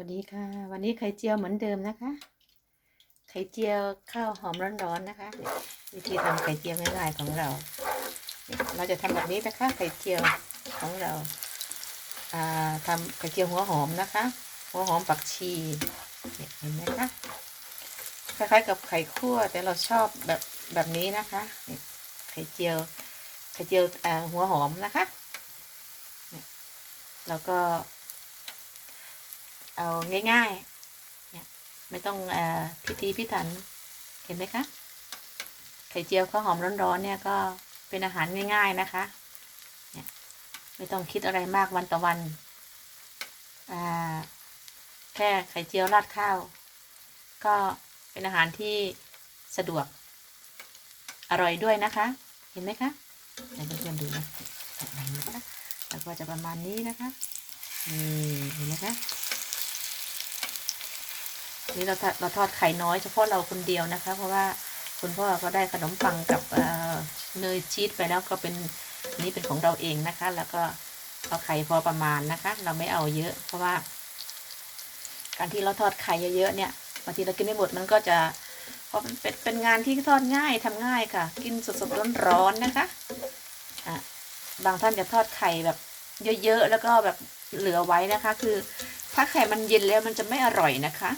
วัสดีค่ะ วันนี้ไข่เจียวเหมือนเดิมนะคะ ไข่เจียวข้าวหอมร้อนๆนะคะ วิธีทำไข่เจียวง่ายๆของเรา เราจะทำแบบนี้นะคะ ไข่เจียวของเราอ่าทำไข่เจียวหัวหอมนะคะ หัวหอมปักชีเห็นไหมคะคล้ายๆกับไข่คั่วแต่เราชอบแบบแบบนี้นะคะไข่เจียวไข่เจียวหัวหอมนะคะแล้วก็ เอาง่ายๆเนี่ยไม่ต้องอพิธีพิถันเห็นไหมคะไข่เจียวข้าวหอมร้อนๆเนี่ยก็เป็นอาหารง่าย ๆนะคะเนี่ยไม่ต้องคิดอะไรมากวันต่อวันแค่ไข่เจียวราดข้าว ก็เป็นอาหารที่สะดวกอร่อยด้วยนะคะ เห็นไหมคะเดี๋ยวเพื่อนๆดูนะแบบนี้นะคะแล้วก็จะประมาณนี้นะคะนี่เห็นไหมคะ นี่เราทอดเราทอดไข่น้อยเฉพาะเราคนเดียวนะคะ เพราะว่าคุณพ่อก็ได้ขนมปังกับเนยชีสไปแล้วก็เป็นนนี้เป็นของเราเองนะคะ แล้วก็เอาไข่พอประมาณนะคะ เราไม่เอาเยอะ เพราะว่า การที่เราทอดไข่เยอะๆเนี่ยบางทีเรากินไม่หมดมันก็จะเพราะมันเป็นเป็นงานที่ทอดง่ายทำง่ายค่ะ กินสดๆร้อนๆนะคะอะบางท่านจะทอดไข่แบบเยอะๆแล้วก็แบบเหลือไว้นะคะ คือถ้าไข่มันเย็นแล้วมันจะไม่อร่อยนะคะ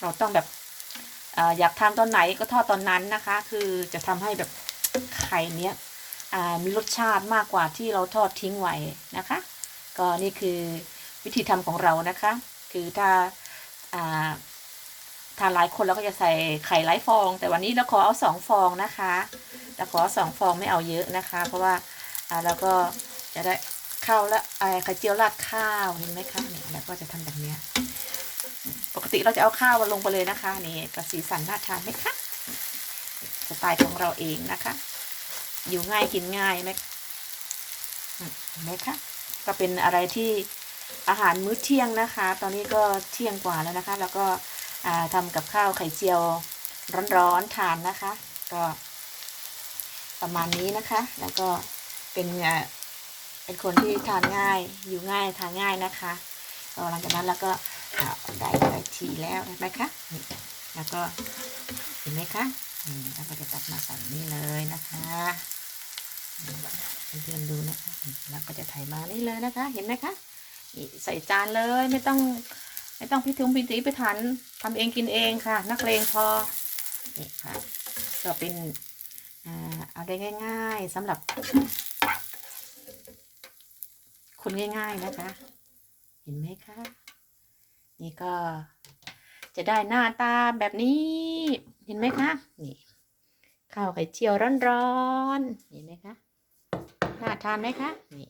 เราต้องแบบออยากทานตอนไหนก็ทอดตอนนั้นนะคะ คือจะทำให้แบบไข่เนี้ยมีรสชาติมากกว่าที่เราทอดทิ้งไว้นะคะ ก็นี่คือวิธีทำของเรานะคะ คือถ้าอ่าทานหลายคนเราก็จะใส่ไข่หลายฟอง แต่วันนี้เราขอเอาสองฟองนะคะเราขอสองฟองไม่เอาเยอะนะคะ เพราะว่าเราก็จะได้ข้าวและไข่เจียวราดข้าวเห็นไหมคะเนี่ยแล้วก็จะทำแบบเนี้ย ติเราจะเอาข้าวมาลงไปเลยนะคะนี่กระสีสันน่าทานไหมคะสไตล์ของเราเองนะคะ อยู่ง่ายกินง่ายไหมไหมคะก็เป็นอะไรที่อาหารมื้อเที่ยงนะคะ ตอนนี้ก็เที่ยงกว่าแล้วนะคะ แล้วก็อ่าทำกับข้าวไข่เจียวร้อนๆทานนะคะ ก็ประมาณนี้นะคะ แล้วก็เป็นเป็นคนที่ทานง่าย อยู่ง่ายทานง่ายนะคะหลังจากนั้นแล้วก็ อ่าได้ได้ทีแล้วเห็นไหมคะนี่แล้วก็เห็นไหมคะอืมแล้วก็จะตัดมาใส่นี่เลยนะคะเพื่อนดูนะคะแล้วก็จะถ่ายมานี่เลยนะคะ เห็นไหมคะนี่ใส่จานเลยไม่ต้อง ไม่ต้องพิถุงพิถีพิถันทำเองกินเองค่ะ นักเลงพอนี่ค่ะก็เป็นอ่าเอาได้ง่าย ๆสำหรับ คนง่าย ๆนะคะ เห็นไหมคะ นี่ก็จะได้หน้าตาแบบนี้ เห็นไหมคะ นี่ข้าวไข่เจียวร้อนๆ เห็นไหมคะ น่าทานไหมคะ นี่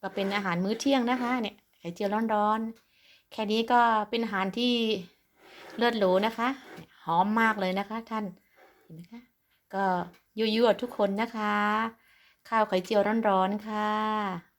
ก็เป็นอาหารมื้อเที่ยงนะคะ เนี่ยไข่เจียวร้อนๆ แค่นี้ก็เป็นอาหารที่เลิศหรูนะคะ หอมมากเลยนะคะ ท่าน เห็นไหมคะ ก็ยั่วๆทุกคนนะคะ ข้าวไข่เจียวร้อนๆ ค่ะ